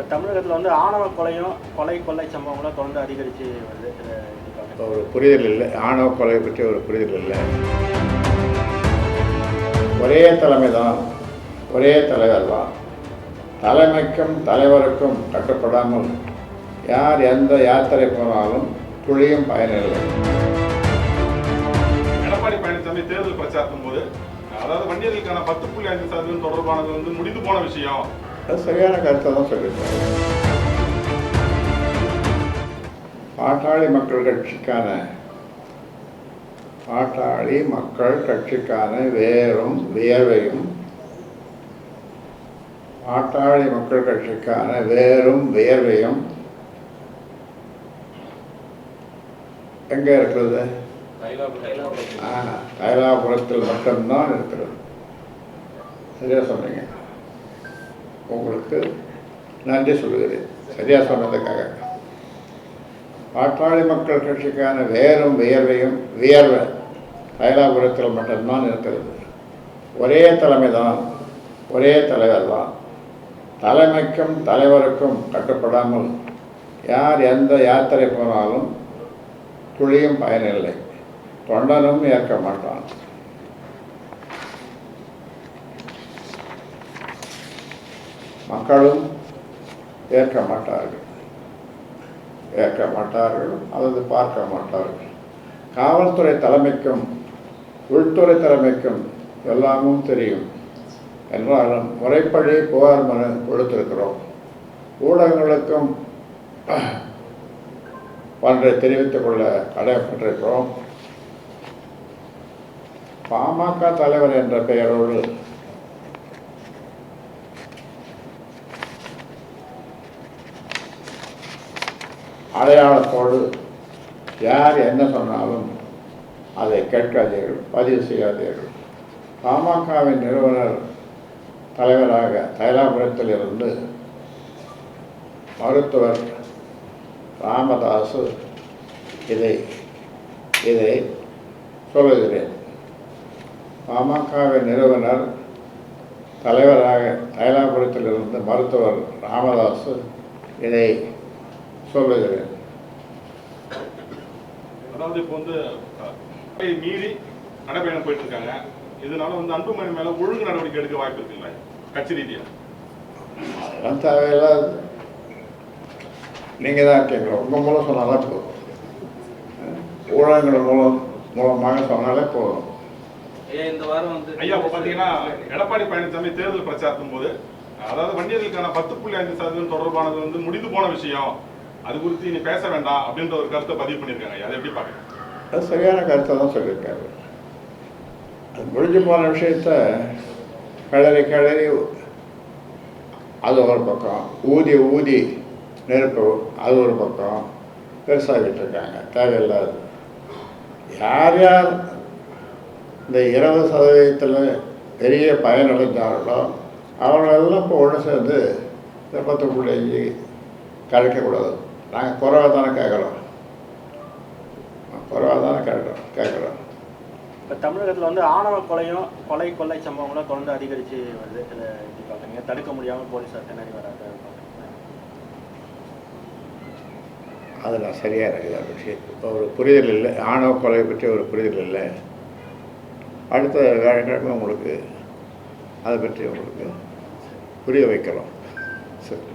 இப்போ தமிழகத்தில் வந்து ஆணவ கொலையும் கொலை கொள்ளை சம்பவங்களும் தொடர்ந்து அதிகரித்து வருது? ஒரு புரிதல் இல்லை. ஆணவ கொலை பற்றி ஒரு புரிதல் இல்லை. ஒரே தலைமை தான் ஒரே தலைவர் தான் தலைமைக்கும் தலைவருக்கும் கட்டுப்படாமல் யார் எந்த யாத்திரை போனாலும் துளியும் பயனில்லை. எடப்பாடி பழனிசாமி தேர்தல் பிரச்சாரத்தின் போது அதாவது வன்னியர்களுக்கான பத்து புள்ளி ஐந்து சதவீதம் தொடர்பானது வந்து முடிந்து போன விஷயம். அது சரியான கருத்தை தான் சொல்லியிருக்காரு. பாட்டாளி மக்கள் கட்சிக்கான பாட்டாளி மக்கள் கட்சிக்கான வேரும் வியர்வையும் பாட்டாளி மக்கள் கட்சிக்கான வேரும் வியர்வையும் எங்கே இருக்கிறது? தைலாபுரத்தில் மட்டும்தான் இருக்கிறது. சரியா சொன்னீங்க. உங்களுக்கு நன்றி சொல்கிறேன் சரியாக சொன்னதுக்காக. பாட்டாளி மக்கள் கட்சிக்கான வேரும் வியர்வையும் வியர்வை தைலாபுரத்தில் மட்டும்தான் இருக்கிறது. ஒரே தலைமை தான் ஒரே தலைவர் தான். தலைமைக்கும் தலைவருக்கும் கட்டுப்படாமல் யார் எந்த யாத்திரை போனாலும் துளியும் பயனில்லை. தொண்டனும் ஏற்க மாட்டான். மக்களும் ஏற்க மாட்டார்கள். ஏற்க மாட்டார்கள் அல்லது பார்க்க மாட்டார்கள். காவல்துறை தலைமைக்கும் உள்துறை தலைமைக்கும் எல்லாமும் தெரியும். என்றாலும் முறைப்படி புகார் மனு கொடுத்திருக்கிறோம். ஊடகங்களுக்கும் ஒன்றை தெரிவித்துக் கொள்ள கடமைப்பட்டிருக்கிறோம் பாமக தலைவர் என்ற பெயரோடு அடையாளத்தோடு யார் என்ன சொன்னாலும் அதை கேட்காதீர்கள் பதிவு செய்யாதீர்கள். பாமகவின் நிறுவனர் தலைவராக தைலாபுரத்தில் இருந்து மருத்துவர் ராமதாசு இதை இதை சொல்லுகிறேன். பாமகவின் நிறுவனர் தலைவராக தைலாபுரத்தில் இருந்து மருத்துவர் ராமதாசு இதை சொல்லுகிறேன். அதாவது இப்போ வந்து மீறி நடைபயணம் போயிட்டு இருக்காங்க இதனால வந்து அன்புமணி மேல ஒழுங்கு நடவடிக்கை எடுக்க வாய்ப்பு இருக்குல்ல? கட்சி ரீதியா. அதெல்லாம் தேவையில்லாது நீங்கள் தான் இருக்கீங்க உங்கள் மூலம் சொன்னாலே போதும். ஊடகங்கள் மூலம் மூலமாக சொன்னாலே போதும். இந்த வாரம் வந்து ஐயா இப்போ பாத்தீங்கன்னா எடப்பாடி பழனிசாமி தேர்தல் பிரச்சாரத்தின் போது அதாவது வன்னியர்களுக்கான பத்து புள்ளி ஐந்து சதவீதம் தொடர்பானது வந்து முடிந்து போன விஷயம். அது குறித்து நீ பேச வேண்டாம் அப்படின்ற ஒரு கருத்தை பதிவு பண்ணியிருக்காங்க. அதை எப்படி பார்க்குறேன் அது சரியான கருத்தை தான் சொல்லியிருக்காரு. அது முடிஞ்சு போன விஷயத்த கிளறி கிளறி அது ஒரு பக்கம் ஊதி ஊதி நெருப்பு அது ஒரு பக்கம் பெருசாகிட்டு இருக்காங்க. தேவையில்லாது யார் யார் இந்த இருபது சதவீதத்தில் பெரிய பயனடைந்தார்களோ அவங்களெல்லாம் இப்போ ஒன்று சேர்ந்து இந்த பத்து பிள்ளைக்கு கழிக்கக்கூடாது நாங்கள் குறைவாக தானே கேட்குறோம் குறைவாக தானே கேட்குறோம் கேட்குறோம் இப்போ தமிழகத்தில் வந்து ஆணவ கொலையும் கொலை கொள்ளை சம்பவங்களும் தொடர்ந்து அதிகரித்து வருது இதை எப்படி பார்க்குறீங்க தடுக்க முடியாமல் போலீஸார் திணறி வராத பார்க்குறீங்க அது நான் சரியாக இருக்குது அந்த விஷயம். இப்போ ஒரு புரிதல் இல்லை. ஆணவ கொலை பற்றி ஒரு புரிதல் இல்லை. அடுத்த வியாழக்கிழமை உங்களுக்கு அதை பற்றி உங்களுக்கு புரிய வைக்கிறோம் சரி.